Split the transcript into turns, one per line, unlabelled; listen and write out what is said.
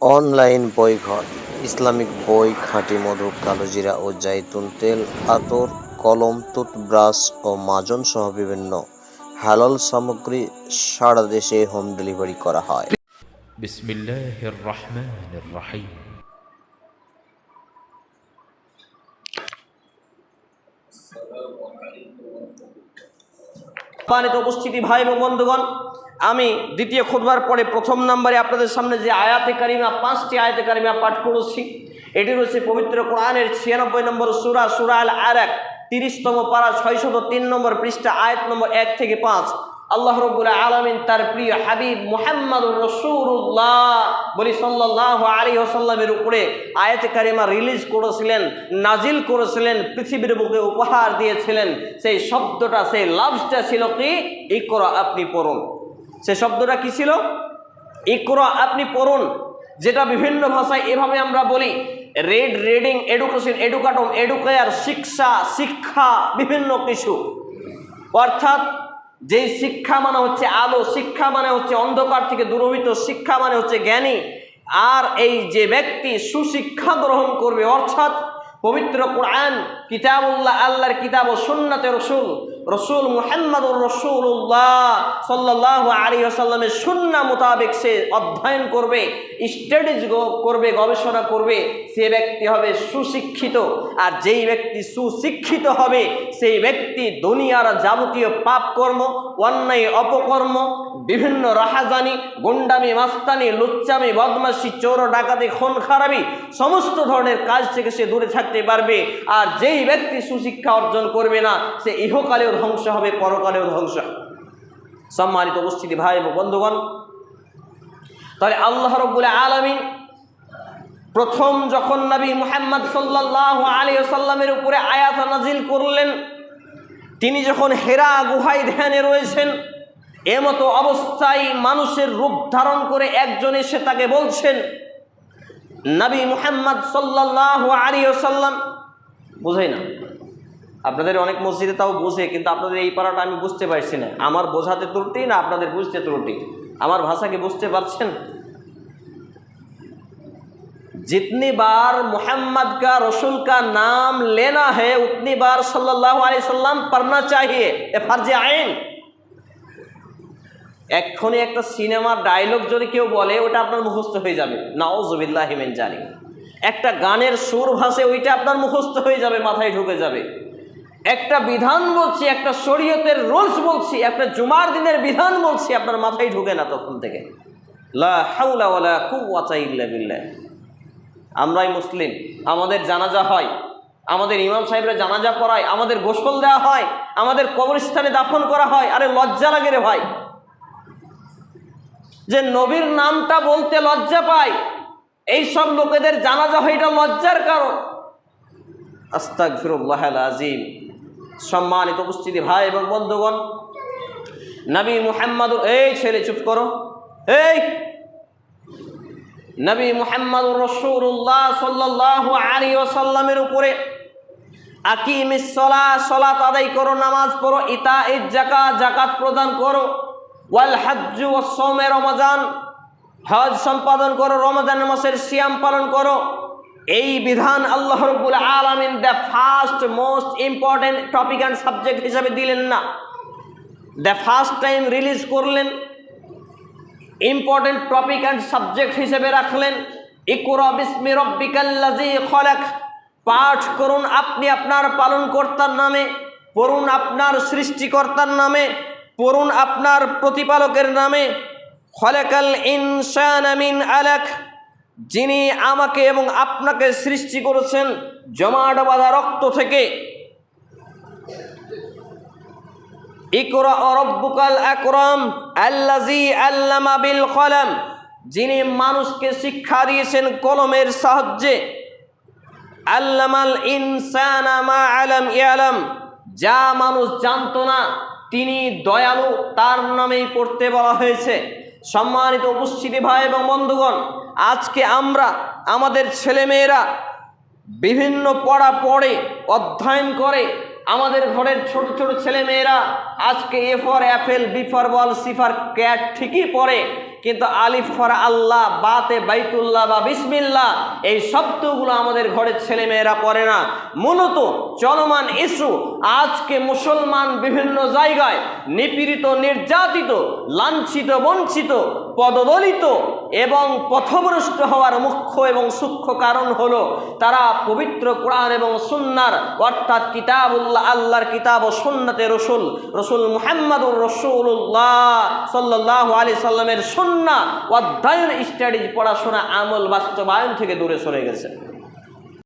Online বই ঘর Islamic বই খাঁটি মধু কালোজিরা ও জাইতুন তেল আতর কলম তুত ব্রাশ ও মাজন সহ বিভিন্ন হালাল সামগ্রী সারা দেশে হোম ডেলিভারি করা হয়।
বিসমিল্লাহির রহমানির
রহিম উপস্থিতি ভাই এবং বন্ধুগণ আমি দ্বিতীয় খুদবার পরে প্রথম নম্বরে আপনাদের সামনে যে আয়াতে কারিমা, পাঁচটি আয়াতে কারিমা পাঠ করেছি। এটি রয়েছে পবিত্র কোরআনের ছিয়ানব্বই নম্বর সুরা সুরা আল আর এক তিরিশতম পারা, ছয়শত তিন নম্বর পৃষ্ঠা, আয়াত নম্বর এক থেকে পাঁচ। আল্লাহ রবুল্লা আলমিন তার প্রিয় হাবিব মোহাম্মদুর রসুল্লাহ বলি সাল্লাহ আলী ওসাল্লামের উপরে আয়াতে কারিমা রিলিজ করেছিলেন নাজিল করেছিলেন, পৃথিবীর বুকে উপহার দিয়েছিলেন। সেই শব্দটা, সেই লাভসটা ছিল কি? ইকরা, আপনি পড়ুন। সে শব্দটা কি ছিল? ইকরা, আপনি পড়ুন। যেটা বিভিন্ন ভাষায় এভাবে আমরা বলি। রেড রিডিং এডুকেশন এডুকাটম এডুকেয়ার শিক্ষা শিক্ষা, বিভিন্ন কিছু। অর্থাৎ যে শিক্ষা মানে হচ্ছে আলো, শিক্ষা মানে হচ্ছে অন্ধকার থেকে দূরভীত শিক্ষা মানে হচ্ছে জ্ঞানী। আর এই যে ব্যক্তি সুশিক্ষা গ্রহণ করবে, অর্থাৎ পবিত্র কোরআন, কিতাবুল্লাহ, আল্লাহর কিতাব ও সুন্নাতে রসুল রসুল মুহাম্মদুর রসুল্লাহ সাল্লাহ আলী আসাল্লামের সুন্না মোতাবেক সে অধ্যয়ন করবে স্টাডিজ করবে, গবেষণা করবে, সে ব্যক্তি হবে সুশিক্ষিত। আর যেই ব্যক্তি সুশিক্ষিত হবে, সেই ব্যক্তি দুনিয়ার যাবতীয় পাপ কর্ম অন্যায় অপকর্ম, বিভিন্ন রাহাজানি, গুন্ডামি, মাস্তানি, লুচ্চামি বদমাসি চোর, ডাকাতি, খুন, খারাপি, সমস্ত ধরনের কাজ থেকে সে দূরে থাকতে পারবে। আর যেই ব্যক্তি সুশিক্ষা অর্জন করবে না, সে ইহকালেও ধ্বংস হবে, পরকালেও ধ্বংস হবে। সম্মানিত উপস্থিতি ভাই এবং বন্ধুগণ, তাহলে আল্লাহ রব্বুল আলমিন প্রথম যখন নবী মুহাম্মদ সাল্লাহ আলী সাল্লামের উপরে আয়াত নাজিল করলেন, তিনি যখন হেরা গুহায় ধ্যানে রয়েছেন, এমতো অবস্থায় মানুষের রূপ ধারণ করে একজন এসে তাকে বলছেন, নবী মুহাম্মদ সাল্লাহ আলী সাল্লাম বুঝাই না আপনাদের অনেক মসজিদে তাও বুঝে কিন্তু আপনাদের এই পাড়াটা আমি বুঝতে পারছি না আমার বোঝাতে ত্রুটি না আপনাদের বুঝতে ত্রুটি আমার ভাষাকে বুঝতে পারছেন जितनी बार मोहम्मद का रसूल का नाम लेना है उतनी बार सल्लल्लाहु अलैहि वसल्लम पढ़ना चाहिए এ ফার্জে আইন এক্ষুনি একটা সিনেমার ডায়লগ যদি কেউ বলে ওটা আপনার মুখস্থ হয়ে যাবে নাওজবিল্লাহ হিমেন জানি একটা গানের সুর ভাসে ওইটা আপনার মুখস্থ হয়ে যাবে মাথায় ঢুকে যাবে একটা বিধান বলছি, একটা শরীয়তের রুলস বলছি, একটা জুমার দিনের বিধান বলছি, আপনার মাথায় ঢুকে না তখন থেকে। আমরাই মুসলিম, আমাদের জানাজা হয়, আমাদের ইমাম সাহেবরা জানাজা পড়ায়, আমাদের গোসল দেওয়া হয়, আমাদের কবরস্থানে দাফন করা হয়, আরে লজ্জা লাগে রে ভাই। যে নবীর নামটা বলতে লজ্জা পায় এই সব লোকেদের জানাজা হয় এটা লজ্জার কারণ। আস্তাক ফিরুল্লাহ আজিম সম্মানিত উপস্থিতি ভাই এবং বন্ধুগণ। নবী মুহাম্মদ এই ছেলে, চুপ করো। এই! নবী মুহাম্মদ রসুল্লাহ সাল্লাহ আলী ওসাল্লামের উপরে আকিমিসলা সলাত আদায় করো, নামাজ পড়ো ইতা ইদ জাকা জাকাত প্রদান করো, ওয়াল হাজ্জু ও সোমে রমজান, হজ সম্পাদন করো, রমজান মাসের সিয়াম পালন করো। এই বিধান আল্লাহ রব্বুল আলমিন the first most important topic and subject হিসাবে দিলেন না। দ্য ফার্স্ট টাইম রিলিজ করলেন ইম্পর্টেন্ট টপিক অ্যান্ড সাবজেক্ট হিসেবে রাখলেন। ইকুরা বিসমি রব্বিকাল্লাজি খলাক, পাঠ করুন আপনি আপনার পালনকর্তার নামে, পড়ুন আপনার সৃষ্টিকর্তার নামে, পড়ুন আপনার প্রতিপালকের নামে। খলাকাল ইনসান আমিন আলাক যিনি আমাকে এবং আপনাকে সৃষ্টি করেছেন জমাট বাঁধা রক্ত থেকে। আল্লাজি যিনি মানুষকে শিক্ষা দিয়েছেন কলমের সাহায্যে। আল্লামাল আলম ইয়ালাম। যা মানুষ জানতো না, তিনি দয়ালু, তার নামেই পড়তে বলা হয়েছে। সম্মানিত উপস্থিতি ভাই এবং বন্ধুগণ আজকে আমরা আমাদের ছেলেমেয়েরা বিভিন্ন পড়া পড়ে, অধ্যয়ন করে আমাদের ঘরের ছোট ছোট ছেলেমেয়েরা আজকে A for apple B ball C for for cat ঠিকই পড়ে। কিন্তু আলিফ ফরা আল্লাহ, বাতে বাইতুল্লাহ বা বিসমিল্লাহ, এই শব্দগুলো আমাদের ঘরের ছেলেমেয়েরা পড়ে না। মূলত চলমান ইস্যু আজকে মুসলমান বিভিন্ন জায়গায় নিপীড়িত, নির্যাতিত, লাঞ্ছিত, বঞ্চিত, পদদলিত এবং পথভ্রষ্ট হওয়ার মুখ্য এবং সূক্ষ্ম কারণ হলো তারা পবিত্র কোরআন এবং সুন্নার, অর্থাৎ কিতাবুল্লাহ, আল্লাহর কিতাব ও সুন্নাতে রসুল রসুল মুহাম্মাদুর রসুল্লাহ সাল্লাহ আলি সাল্লামের সুন্না অধ্যয়ন স্টাডিজ পড়াশোনা আমল বাস্তবায়ন থেকে দূরে সরে গেছে।